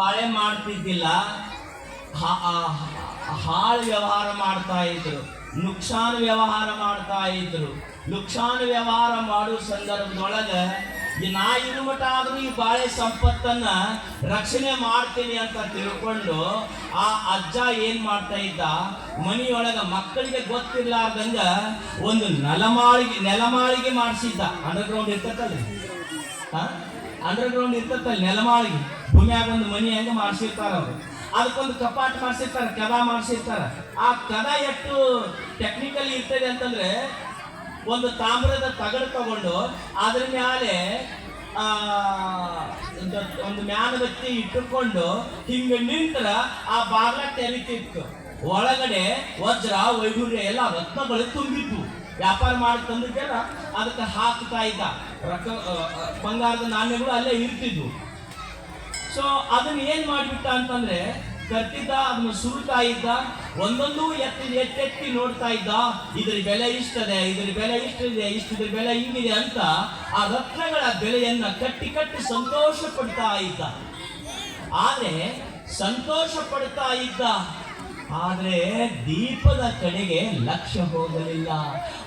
ಬಾಳೆ ಮಾಡ್ತಿದ್ದಿಲ್ಲ ಹಾಳು ವ್ಯವಹಾರ ಮಾಡ್ತಾ ಇದ್ರು, ನುಕ್ಸಾನ್ ವ್ಯವಹಾರ ಮಾಡ್ತಾ ಇದ್ರು. ನುಕ್ಸಾನ್ ವ್ಯವಹಾರ ಮಾಡೋ ಸಂದರ್ಭದೊಳಗೆ ನಾ ಇರು ಆದರೂ ಈ ಬಾಳೆ ಸಂಪತ್ತನ್ನ ರಕ್ಷಣೆ ಮಾಡ್ತೀನಿ ಅಂತ ತಿಳ್ಕೊಂಡು ಆ ಅಜ್ಜ ಏನ್ ಮಾಡ್ತಾ ಇದ್ದ, ಮನೆಯೊಳಗೆ ಮಕ್ಕಳಿಗೆ ಗೊತ್ತಿರ್ಲಾರ್ದಂಗ ಒಂದು ನೆಲಮಾಳಿಗೆ ನೆಲಮಾಳಿಗೆ ಮಾಡಿಸಿದ್ದ. ಅಂಡರ್ಗ್ರೌಂಡ್ ಇರ್ತತ್ತಲ್ಲ ಅಂಡರ್ ಗ್ರೌಂಡ್ ಇರ್ತೈತಲ್ಲ ನೆಲಮಾಳಿಗೆ. ಭೂಮಿಯಾಗ ಒಂದು ಮನಿ ಹೆಂಗ ಮಾಡ್ಸಿರ್ತಾರ ಅವ್ರು? ಅದಕ್ಕೊಂದು ಕಪಾಟ್ ಮಾಡ್ಸಿರ್ತಾರ ಕದ ಮಾಡ್ಸಿರ್ತಾರ. ಆ ಕದ ಎಷ್ಟು ಟೆಕ್ನಿಕಲ್ ಇರ್ತದೆ ಅಂತಂದ್ರೆ ಒಂದು ತಾಮ್ರದ ತಗಡು ತಗೊಂಡು ಅದ್ರ ಮೇಲೆ ಒಂದು- ಮ್ಯಾನ ಬತ್ತಿ ಇಟ್ಟುಕೊಂಡು ಹಿಂಗ ನಿಂತರ ಆ ಬಾಗ್ಲ ತೆರಿತಿತ್ತು. ಒಳಗಡೆ ವಜ್ರ, ವೈಢೂರ್ಯ ಎಲ್ಲ ರತ್ನಗಳು ತುಂಬಿತ್ತು ವ್ಯಾಪಾರ ಮಾಡಿ ತಂದಿದ್ದೆಲ್ಲ ಅದಕ್ಕೆ ಹಾಕ್ತಾ ಇದ್ದ. ರೊಕ್ಕ ಬಂಗಾರದ ನಾಣ್ಯಗಳು ಅಲ್ಲೇ ಇರ್ತಿದ್ವು. ಸೊ ಅದನ್ನ ಏನ್ ಮಾಡಿಬಿಟ್ಟ ಅಂತಂದ್ರೆ, ಕಟ್ಟಿದ್ದ, ಅದನ್ನ ಸುಡ್ತಾ ಇದ್ದ, ಒಂದೊಂದು ಎತ್ತಿ, ಎತ್ತೆತ್ತಿ ನೋಡ್ತಾ ಇದ್ದ, ಇದ್ರ ಬೆಲೆ ಇಷ್ಟದೆ, ಇದ್ರ ಬೆಲೆ ಇಷ್ಟಿದೆ, ಇಷ್ಟಿದ್ರ ಬೆಲೆ ಹಿಂಗಿದೆ ಅಂತ ಆ ರತ್ನಗಳ ಬೆಲೆಯನ್ನ ಕಟ್ಟಿ ಕಟ್ಟಿ ಸಂತೋಷ ಪಡ್ತಾ ಇದ್ದ. ಆದ್ರೆ ಸಂತೋಷ ಪಡ್ತಾ ಇದ್ದ ಆದ್ರೆ ದೀಪದ ಕಡೆಗೆ ಲಕ್ಷ್ಯ ಹೋಗಲಿಲ್ಲ.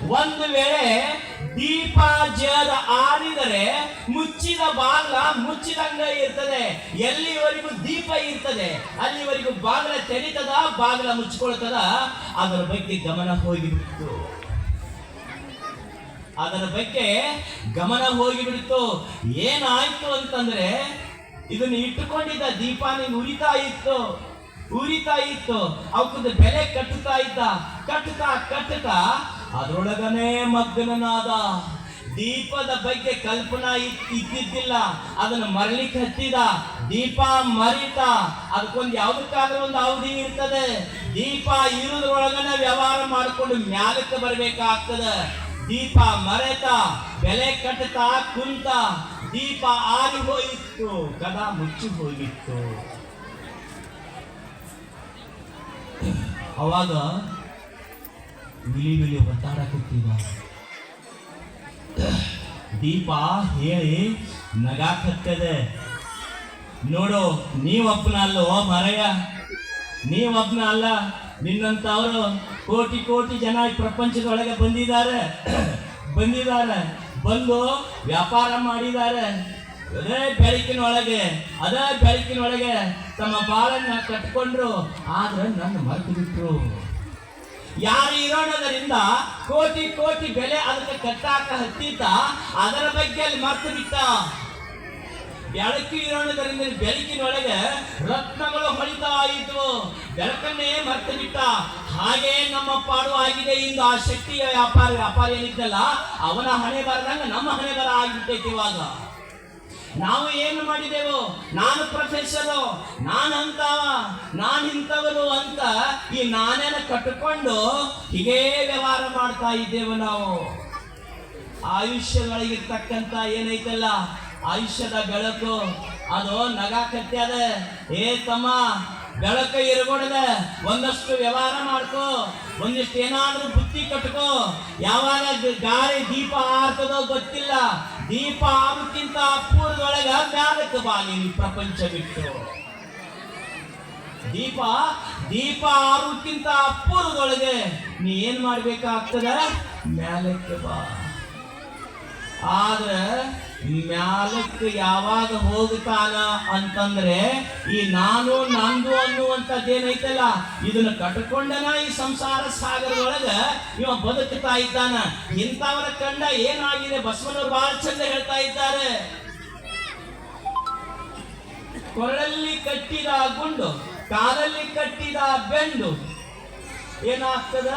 ಒಂದು ವೇಳೆ ದೀಪ ಜಲ ಆರಿದರೆ ಮುಚ್ಚಿದ ಬಾಗ್ಲ ಮುಚ್ಚಿದಂಗ ಇರ್ತದೆ. ಎಲ್ಲಿವರೆಗೂ ದೀಪ ಇರ್ತದೆ, ಅಲ್ಲಿವರೆಗೂ ಬಾಗ್ಲ ತೆರೀತದ, ಬಾಗ್ಲ ಮುಚ್ಚಿಕೊಳ್ತದ, ಅದರ ಬಗ್ಗೆ ಗಮನ ಹೋಗಿಬಿಡ್ತು. ಅದರ ಬಗ್ಗೆ ಗಮನ ಹೋಗಿಬಿಡ್ತು. ಏನಾಯ್ತು ಅಂತಂದ್ರೆ, ಇದನ್ನು ಇಟ್ಟುಕೊಂಡಿದ್ದ ದೀಪ ಉರಿತಾ ಇತ್ತು. ಉರಿತಾ ಇತ್ತು ಅವಕ್ಕದ ಬೆಲೆ ಕಟ್ಟುತ್ತಾ ಇದ್ದ, ಕಟ್ಟುತ್ತಾ ಕಟ್ಟುತ್ತಾ ಅದ್ರೊಳಗನೆ ಮಗ್ನನಾದ, ದೀಪದ ಬಗ್ಗೆ ಕಲ್ಪನಾ ಇದ್ದಿದ್ದಿಲ್ಲ, ಅದನ್ನ ಮರಳಿಕ್ ಹತ್ತಿದ ದೀಪ ಮರಿತ, ಅದಕ್ಕೊಂದು ಯಾವುದಕ್ಕಾದ್ರೂ ಒಂದು ಅವಧಿ ಇರ್ತದೆ. ದೀಪ ಇರೋದ್ರೊಳಗನ ವ್ಯವಹಾರ ಮಾಡಿಕೊಂಡು ಮ್ಯಾಲಕ್ಕೆ ಬರ್ಬೇಕಾಗ್ತದ. ದೀಪ ಮರೆತ, ಬೆಲೆ ಕಟ್ಟುತ್ತಾ ಕುಂತ, ದೀಪ ಆರಿ ಹೋಯಿತು ಕದ ಮುಚ್ಚಿ ಹೋಗಿತ್ತು. ಅವಾಗ ಬಿಳಿ ಬಿಳಿ ಒತ್ತಾಡಕತ್ತೀವ ದೀಪ ಹೇಳಿ ನಗಾಕತ್ತದೆ. ನೋಡು, ನೀವಪ್ಪನ ಅಲ್ಲೋ ಮರಯ ನೀವಪ್ಪನ ಅಲ್ಲ ನಿನ್ನಂತವರು ಕೋಟಿ ಕೋಟಿ ಜನ ಈ ಪ್ರಪಂಚದೊಳಗೆ ಬಂದಿದ್ದಾರೆ. ಬಂದಿದ್ದಾರೆ. ಬಂದು ವ್ಯಾಪಾರ ಮಾಡಿದ್ದಾರೆ. ಅದೇ ಬೆಳಕಿನೊಳಗೆ ಅದೇ ಬೆಳಕಿನೊಳಗೆ ತಮ್ಮ ಬಾಳನ್ನ ಕಟ್ಕೊಂಡ್ರು ಆದ್ರೆ ನನ್ನ ಮರೆತು ಬಿಟ್ರು. ಯಾರು ಇರೋಣದರಿಂದ ಕೋಟಿ ಕೋಟಿ ಬೆಲೆ ಅದಕ್ಕೆ ಕಟ್ಟಾಕ ಹತ್ತಿದ್ದ ಅದರ ಬಗ್ಗೆ ಅಲ್ಲಿ ಮರ್ತು ಬಿಟ್ಟ. ಬೆಳಕು ಇರೋಣದರಿಂದ ಬೆಳಕಿನೊಳಗೆ ರತ್ನಗಳು ಹೊಳಿತಾ ಇದ್ವು. ಬೆಳಕನ್ನೇ ಮರ್ತು ಬಿಟ್ಟ. ಹಾಗೆ ನಮ್ಮ ಪಾಡು ಆಗಿದೆ, ಇಂದು ಆ ಶಕ್ತಿಯ ವ್ಯಾಪಾರ ವ್ಯಾಪಾರ ಏನಿದ್ದಲ್ಲ ಅವನ ಹಣೆ ಬರದಂಗ ನಮ್ಮ ಹಣೆ ಬರ ಆಗಿಬಿಟ್ಟೈತಿ ಇವಾಗ. ನಾವು ಏನು ಮಾಡಿದೆವು? ನಾನು ಪ್ರೊಫೆಸರು, ನಾನು ಅಂತವ ನಾನು ಇಂಥವರು ಅಂತ ಈ ನಾನೇನ ಕಟ್ಟಿಕೊಂಡು ಹೀಗೆ ವ್ಯವಹಾರ ಮಾಡ್ತಾ ಇದ್ದೇವೆ ನಾವು. ಆಯುಷ್ಯಗಳಿಗಿರ್ತಕ್ಕಂಥ ಏನೈತಲ್ಲ, ಆಯುಷ್ಯದ ಬೆಳಕು, ಅದು ನಗ ಕಟ್ಟ್ಯಾದ ಏ ತಮ್ಮ, ಬೆಳಕು ಇರಬಾರ್ದ ಒಂದಷ್ಟು ವ್ಯವಹಾರ ಮಾಡ್ಕೋ, ಒಂದಿಷ್ಟು ಏನಾದ್ರೂ ಬುತ್ತಿ ಕಟ್ಕೋ. ಯಾವಾಗ ಗಾಳಿ ದೀಪ ಆರ್ತದೋ ಗೊತ್ತಿಲ್ಲ. ದೀಪ ಆಗೋಕ್ಕಿಂತ ಪೂರ್ವದೊಳಗ ಮ್ಯಾಲಕ್ಕೆ ಬಾ ನೀನು ಪ್ರಪಂಚ ಬಿಟ್ಟು. ದೀಪ ದೀಪ ಆರುಕ್ಕಿಂತ ಪೂರ್ವದೊಳಗೆ ನೀ ಏನ್ ಮಾಡ್ಬೇಕಾಗ್ತದ? ಮ್ಯಾಲಕ್ಕೆ ಬಾ ಆದ್ರೆ ಮ್ಯಾಲಕ್ಕೆ ಯಾವಾಗ ಹೋಗುತ್ತಾನ ಅಂತಂದ್ರೆ, ಈ ನಾನು, ನಂದು ಅನ್ನುವಂಥದ್ದೇನೈತಲ್ಲ ಇದನ್ನ ಕಟ್ಕೊಂಡನ ಈ ಸಂಸಾರ ಸಾಗರದೊಳಗ ಇವ ಬದುಕ್ತಾ ಇದ್ದಾನ. ಇಂಥವರ ಕಂಡ ಏನಾಗಿದೆ? ಬಸವನವರು ಬಹಳ ಚಂದ ಹೇಳ್ತಾ ಇದ್ದಾರೆ. ಕೊರಳಲ್ಲಿ ಕಟ್ಟಿದ ಗುಂಡು, ಕಾಲಲ್ಲಿ ಕಟ್ಟಿದ ಬೆಂಡು, ಏನಾಗ್ತದ?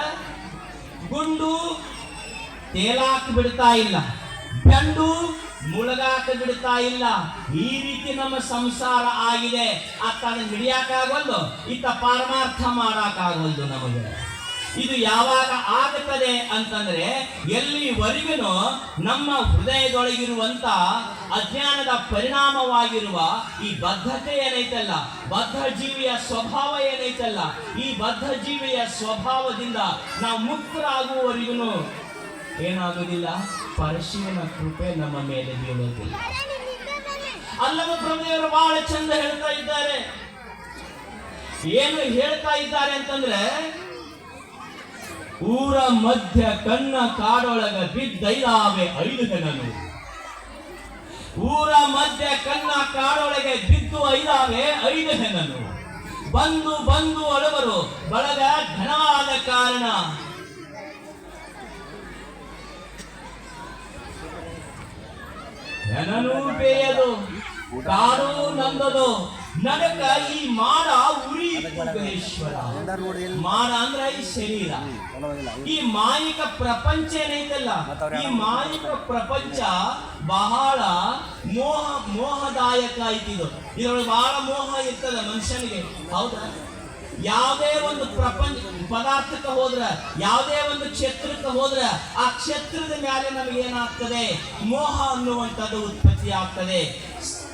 ಗುಂಡು ತೇಲಾಕ್ ಬಿಡ್ತಾ ಇಲ್ಲ. ಬೆಂಡು ಮುಳುಗಾಕ ಬಿಡ್ತಾ ಇಲ್ಲ. ಈ ರೀತಿ ನಮ್ಮ ಸಂಸಾರ ಆಗಿದೆ. ಅತ್ತನ ಅದನ್ನ ಹಿಡಿಯಾಕಾಗಲ್ದು ಇತ್ತ ಪಾರಮಾರ್ಥ ಮಾಡಕ್ಕಾಗಲ್ದು ನಮಗೆ. ಇದು ಯಾವಾಗ ಆಗುತ್ತದೆ ಅಂತಂದ್ರೆ, ಎಲ್ಲಿವರೆಗೂ ನಮ್ಮ ಹೃದಯದೊಳಗಿರುವಂತ ಅಜ್ಞಾನದ ಪರಿಣಾಮವಾಗಿರುವ ಈ ಬದ್ಧತೆ ಏನೈತಲ್ಲ ಬದ್ಧ ಜೀವಿಯ ಸ್ವಭಾವ ಏನೈತಲ್ಲ, ಈ ಬದ್ಧ ಜೀವಿಯ ಸ್ವಭಾವದಿಂದ ನಾವು ಮುಕ್ತರಾಗುವವರೆಗೂ ಏನಾಗುವುದಿಲ್ಲ? ಪರಶಿವನ ಕೃಪೆ ನಮ್ಮ ಮೇಲೆ ಬೀಳೋದಿಲ್ಲ ಅಲ್ಲವ ಪ್ರಭುದೇವರು ಬಹಳ ಚಂದ ಹೇಳ್ತಾ ಇದ್ದಾರೆ. ಏನು ಹೇಳ್ತಾ ಇದ್ದಾರೆ ಅಂತಂದ್ರೆ, ಊರ ಮಧ್ಯ ಕಣ್ಣ ಕಾಡೊಳಗ ಬಿದ್ದೈಲಾವೆ ಐದು ಜನನು ಊರ ಮಧ್ಯ ಕಣ್ಣ ಕಾಡೊಳಗೆ ಬಿದ್ದು ಐದಾವೆ ಐದು ಜನನು ಬಂದು ಬಂದು ಅಳವರು ಬಳಗ ಘನವಾದ ಕಾರಣ ಹೆಣನೂ ಬೇಯದು ಕಾಡು ನಂದದು. ನನಗ ಈ ಮಾಡ ಉರಿ ಮಾಡ ಅಂದ್ರ ಈ ಶರೀರ. ಈ ಮಾಯಿಕ ಪ್ರಪಂಚ ಏನೈತಲ್ಲ, ಈ ಮಾಯಿಕ ಪ್ರಪಂಚ ಬಹಳ ಮೋಹ, ಮೋಹದಾಯಕ ಐತಿದು. ಇದ್ರೊಳಗೆ ಬಹಳ ಮೋಹ ಇರ್ತದ ಮನುಷ್ಯನಿಗೆ. ಹೌದಾ? ಯಾವುದೇ ಒಂದು ಪ್ರಪಂಚ ಪದಾರ್ಥಕ್ಕೆ ಹೋದ್ರ, ಯಾವುದೇ ಒಂದು ಕ್ಷೇತ್ರಕ್ಕೆ ಹೋದ್ರ, ಆ ಕ್ಷೇತ್ರದ ಮೇಲೆ ನಮಗೆ ಏನಾಗ್ತದೆ? ಮೋಹ ಅನ್ನುವಂಥದ್ದು ಉತ್ಪತ್ತಿ ಆಗ್ತದೆ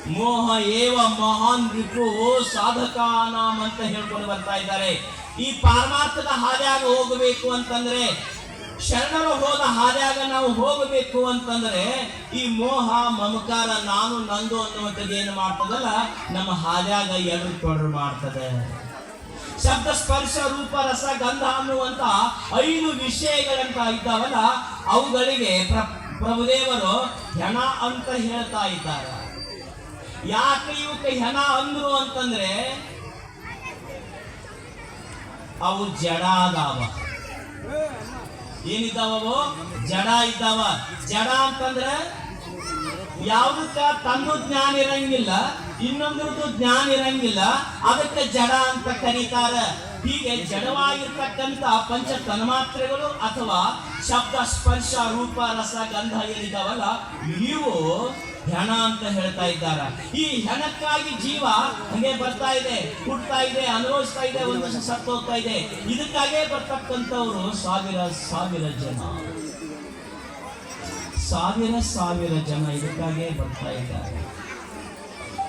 ಮೋಹ ಏವ ಮಹಾನ್ ರಿಪು ಸಾಧಕಾನಾಮ್ ಅಂತ ಹೇಳ್ಕೊಂಡು ಬರ್ತಾ ಇದ್ದಾರೆ. ಈ ಪಾರಮಾರ್ಥದ ಹಾದಿಯಾಗ ಹೋಗಬೇಕು ಅಂತಂದ್ರೆ, ಶರಣರು ಹೋದ ಹಾದಿಯಾಗ ನಾವು ಹೋಗಬೇಕು ಅಂತಂದ್ರೆ, ಈ ಮೋಹ, ಮಮಕಾರ, ನಾನು ನಂದು ಅನ್ನುವಂಥದ್ದು ಏನು ಮಾಡ್ತದಲ್ಲ? ನಮ್ಮ ಹಾದಿಯಾಗ ತೊಡರು ಮಾಡ್ತದೆ. ಶಬ್ದ ಸ್ಪರ್ಶ ರೂಪ ರಸ ಗಂಧ ಅನ್ನುವಂತ ಐದು ವಿಷಯಗಳಂತ ಇದ್ದಾವಲ್ಲ, ಅವುಗಳಿಗೆ ಪ್ರ, ಪ್ರಭುದೇವರು ಹೆಣ ಅಂತ ಹೇಳ್ತಾ ಇದ್ದಾರೆ. ಯಾಕೆ ಇವಕ್ಕೆ ಹೆಣ ಅಂದ್ರು ಅಂತಂದ್ರೆ, ಅವು ಜಡ ಅದಾವ. ಏನಿದ್ದಾವವು? ಜಡ ಇದ್ದಾವ. ಜಡ ಅಂತಂದ್ರೆ, ಯಾವುದಕ್ಕ? ತನ್ನ ಜ್ಞಾನ ಇರಂಗಿಲ್ಲ. ಇನ್ನೊಂದ್ರದ್ದು ಜ್ಞಾನ ಇರಂಗಿಲ್ಲ. ಅದಕ್ಕೆ ಜಡ ಅಂತ ಕರೀತಾರ. ಹೀಗೆ ಜಡವಾಗಿರ್ತಕ್ಕಂತ ಪಂಚ ತನ್ಮಾತ್ರೆಗಳು ಅಥವಾ ಶಬ್ದ, ಸ್ಪರ್ಶ, ರೂಪ, ರಸ, ಗಂಧ ಏನಿದಾವಲ್ಲ ಇವು ಹೆಣ ಅಂತ ಹೇಳ್ತಾ ಇದ್ದಾರ. ಈ ಹೆಣಕ್ಕಾಗಿ ಜೀವ ಹಂಗೆ ಬರ್ತಾ ಇದೆ ಹುಡ್ತಾ ಇದೆ, ಅನುಭವಿಸ್ತಾ ಇದೆ, ಒಂದು ವರ್ಷ ಸತ್ತು ಹೋಗ್ತಾ ಇದೆ. ಇದಕ್ಕಾಗೇ ಬರ್ತಕ್ಕಂಥವ್ರು ಸಾವಿರ ಸಾವಿರ ಜನ. ಸಾವಿರ ಸಾವಿರ ಜನ ಇದಕ್ಕಾಗೇ ಬರ್ತಾ ಇದ್ದಾರೆ.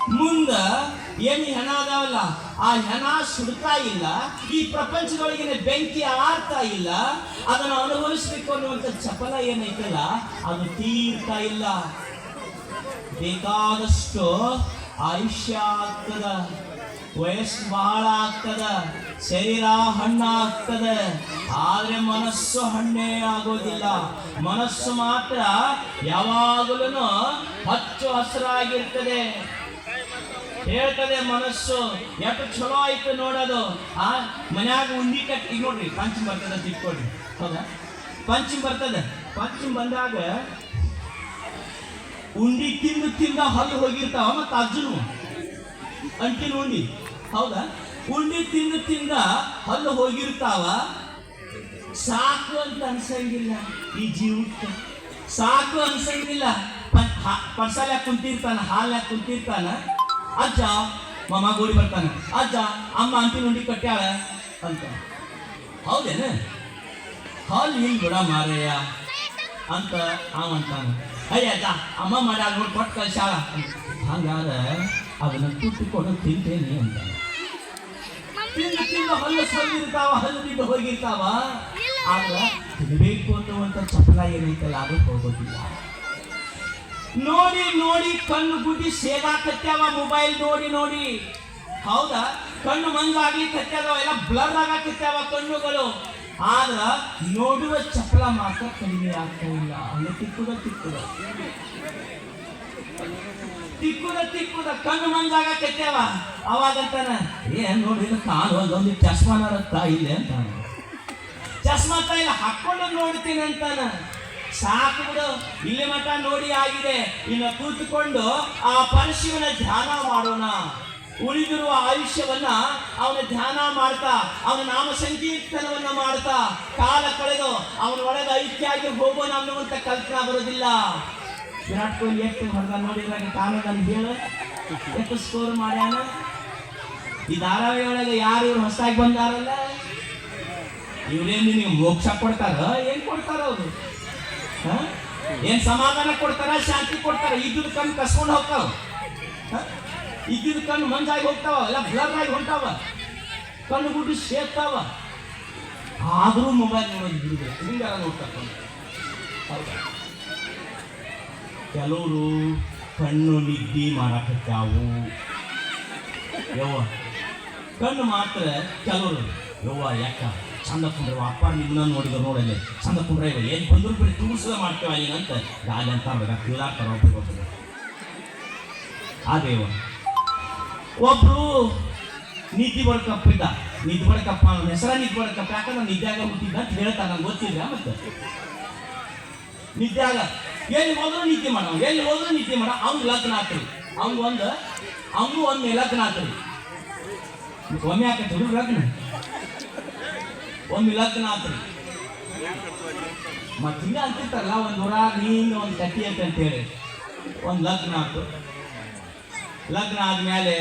ಮುಂದ ಏನು ಹೆಣ ಅದಾವಲ್ಲ, ಆ ಹೆಣ ಸುಡ್ತಾ ಇಲ್ಲ, ಈ ಪ್ರಪಂಚದೊಳಗಿನ ಬೆಂಕಿ ಆರ್ತಾ ಇಲ್ಲ, ಅದನ್ನು ಅನುಭವಿಸ್ಬೇಕು ಅನ್ನುವಂಥ ಚಪಲ ಏನೈತಲ್ಲ, ಅದು ತೀರ್ತಾ ಇಲ್ಲ. ಬೇಕಾದಷ್ಟು ಆಯುಷ್ಯ ಆಗ್ತದ, ವಯಸ್ಸು ಬಹಳ ಆಗ್ತದ, ಶರೀರ ಹಣ್ಣ ಆಗ್ತದ, ಆದ್ರೆ ಮನಸ್ಸು ಹಣ್ಣೇ ಆಗೋದಿಲ್ಲ. ಮನಸ್ಸು ಮಾತ್ರ ಯಾವಾಗಲೂ ಹಚ್ಚು ಹಸಿರಾಗಿರ್ತದೆ. ಹೇಳ್ತದೆ ಮನಸ್ಸು. ಎಷ್ಟು ಚಲೋ ಆಯ್ತು ನೋಡೋದು? ಆ, ಮನ್ಯಾಗ ಉಂಡಿ ಕಟ್ಟಿ ಈಗ ನೋಡ್ರಿ ಪಂಚಮ್ ಬರ್ತದ ತಿಳ್ಕೊಡ್ರಿ ಹೌದಾ? ಪಂಚಮ್ ಬರ್ತದೆ. ಪಂಚಮ್ ಬಂದಾಗ ಉಂಡಿ ತಿಂದು ತಿಂದ ಹಲ್ಲು ಹೋಗಿರ್ತಾವ ಮತ್ತು ಅಜ್ಜನು ಅಂಟಿನ ಉಂಡಿ. ಹೌದಾ? ಉಂಡಿ ತಿಂದು ತಿಂದ ಹಲ್ಲು ಹೋಗಿರ್ತಾವ. ಸಾಕು ಅಂತ ಅನ್ಸಂಗಿಲ್ಲ ಈ ಜೀವಕ್ಕೆ. ಸಾಕು ಅನ್ಸಂಗಿಲ್ಲ. ಪಡ್ಸಾಲ ಕುಂತಿರ್ತಾನ? ಹಾಲ ಕುಂತಿರ್ತಾನ? ಅಜ್ಜ ಮಾಮ ಗೋರಿ ಬರ್ತಾನೆ. ಅಜ್ಜ, ಅಮ್ಮ ಅಂತಿ ನುಂಡಿ ಕಟ್ಟ್ಯಾಳ ಅಂತ. ಹೌದೇನೆ? ಹಾಲ್ ಹಿಂಗ್ ಬಿಡ ಮಾರಯ್ಯ ಅಂತ ಅವ ಅಂತಾನ. ಅಯ್ಯ ಅಜ್ಜ, ಅಮ್ಮ ಮಾಡ ನೋಡಿ ಕೊಟ್ಟು ಕಳ್ಸ್ಯಾಳ ಹಂಗಾರ ಅದನ್ನ ತುಟ್ಟುಕೊಂಡು ತಿಂತೇನೆ ಅಂತ. ತಿಂದು ತಿಂದು ಹಲ್ಲು ಸಲ್ಲಿರ್ತಾವ ಹಲ್ಲು ಬಿದ್ದು ಹೋಗಿರ್ತಾವ. ಆದ್ರೆ ತಿನ್ಬೇಕು ಅನ್ನುವಂಥ ಚಪಲ ಏನೈತಲ್ಲ ಅದು ಹೋಗೋದಿಲ್ಲ. ನೋಡಿ ನೋಡಿ, ಕಣ್ಣು ಗುಡ್ಡಿ ಸೇದಾಕತ್ಯಾವ ಮೊಬೈಲ್ ನೋಡಿ ನೋಡಿ. ಹೌದಾ? ಕಣ್ಣು ಮಂಜಾಗ್ಲಿಕ್ಕತ್ಯಾವ ಎಲ್ಲ ಬ್ಲರ್ ಆಗಾಕತ್ಯಾವ ಕಣ್ಣುಗಳು. ಆದ್ರ, ನೋಡುವ ಚಪ್ಪಲ ಮಾತ್ರ ಕಡಿಮೆ ಆಗ್ತಾ ಇಲ್ಲ. ಅಲ್ಲಿ, ತಿಕ್ಕುದ ತಿಕ್ಕುದ. ತಿಕ್ಕುದ ತಿಕ್ಕುದ, ಕಣ್ಣು ಅವಾಗ ತಾನ ಏನ್ ನೋಡಿದ್ರೆ ಒಂದೊಂದು ಒಂದು ಚಸ್ಮಾನ ಇಲ್ಲ ಅಂತಾನ. ಚಸ್ಮಾ ಇಲ್ಲ ಹಾಕೊಂಡು ನೋಡ್ತೀನಿ ಅಂತಾನ. ಸಾಕು ಬಿಡು. ಇಲ್ಲಿ ಮಠ ನೋಡಿ ಆಗಿದೆ. ಇನ್ನು ಕೂತುಕೊಂಡು ಆ ಪರಶಿವನ ಧ್ಯಾನ ಮಾಡೋಣ. ಉಳಿದಿರುವ ಆಯುಷ್ಯವನ್ನ ಅವನ ಧ್ಯಾನ ಮಾಡ್ತಾ, ಅವನ ನಾಮ ಸಂಕೀರ್ತನವನ್ನ ಮಾಡ್ತಾ, ಕಾಲ ಕಳೆದು ಅವನ ಒಳಗೆ ಐಕ್ಯಾಗಿ ಹೋಗೋಣ ಅನ್ನುವಂತ ಕಲ್ಪನಾ ಬರೋದಿಲ್ಲ. ವಿರಾಟ್ ಕೊಹ್ಲಿ ಎಷ್ಟು ಹೊಡೆದ ನೋಡಿದ್ರಾಗ ಕಾಲದಲ್ಲಿ ಹೇಳು. ಎಷ್ಟು ಸ್ಕೋರ್ ಮಾಡ್ಯಾನ? ಈ ಧಾರಾವಾಹಿ ಒಳಗೆ ಯಾರು ಇವ್ರು ಹೊಸದಾಗಿ ಬಂದಾರಲ್ಲ? ಇವ್ರೇನು ನಿನಗೆ ಮೋಕ್ಷ ಕೊಡ್ತಾರ? ಏನ್ ಕೊಡ್ತಾರ ಅವರು? ಏನ್ ಸಮಾಧಾನ ಕೊಡ್ತಾರ, ಶಾಂತಿ ಕೊಡ್ತಾರ? ಇದ್ದುದ್ ಕಣ್ಣು ಕಸ್ಕೊಂಡು ಹೋಗ್ತಾವ? ಇದ್ದಿದ್ ಕಣ್ಣು ಮಂಜಾಗಿ ಹೋಗ್ತಾವ, ಎಲ್ಲ ಬ್ಲರ್ ಆಗಿ ಹೊಂಟಾವ. ಕಣ್ಣು ಗುಡ್ಡು ಸೇರ್ತಾವ ಆದರೂ ಮೊಬೈಲ್ ನೋಡೋದು ಬಿಡುದು ಹಿಂಗಾರ ಕೆಲವರು ಕಣ್ಣು ನಿದ್ದಿ ಮಾಡಕತ್ತಾವು ಯವ್ವ. ಕಣ್ಣು ಮಾತ್ರ ಕೆಲವರು ಯವ್ವ, ಯಾಕ? ಚಂದ ಕುಂಡ್ರವ ಅಪ್ಪ, ನಿಮ್ಮನ್ನ ನೋಡಿದ್ರು ನೋಡಲ್ಲಿ ಚಂದ ಕುಂಡ್ರ ಇವ ಏನು ಬಂದ್ರು ಬಿಡಿ ತೂಸದ ಮಾಡ್ತೇವ ಏನಂತ ಗಾಲಿ ಅಂತ ಕೀಳಾಡ್ತಾರ ಒಬ್ರಿಗೆ ಆ ದೇವ ಒಬ್ರು ನೀತಿ ಬಳಕಪ್ಪ ಇದ್ದ ನಿದ್ದೆ ಬಳಕಪ್ಪ ಅವನ ಹೆಸರ ನಿಧಿ ಬಳಕಪ್ಪ ಯಾಕಂದ್ರೆ ನಿದ್ಯಾಗ ಹುಟ್ಟಿದ್ದ ಅಂತ ಹೇಳ್ತಾನ ನಂಗೆ ಗೊತ್ತಿಲ್ಲ ಮತ್ತೆ? ನಿದ್ಯಾಗ ಎಲ್ಲಿ ಹೋದ್ರು ನಿದ್ದೆ ಮಾಡ, ಎಲ್ಲಿ ಹೋದ್ರು ನಿದ್ದೆ ಮಾಡ, ಅವ್ನು ಲಗ್ನ ಆತ್ರಿ. ಅವ್ನ್ ಒಂದು, ಅವನು ಒಂದು ಲಗ್ನ ಆತ್ರಿ. ಒಮ್ಮೆ ಹುಡುಗ ಲಗ್ನ? ಒಮ್ಮೆ ಲಗ್ನ ಆತ್ರಿ ಮತ್ತೆ ಹಿಂಗ ಅಂತಿರ್ತಾರಲ್ಲ, ಒಂದು ಊರಾಗ ಹಿಂಗ ಒಂದು ಕಟ್ಟಿ ಅಂತ ಹೇಳಿ. ಒಂದು ಲಗ್ನ ಆತು. ಲಗ್ನ ಆದ್ಮೇಲೆ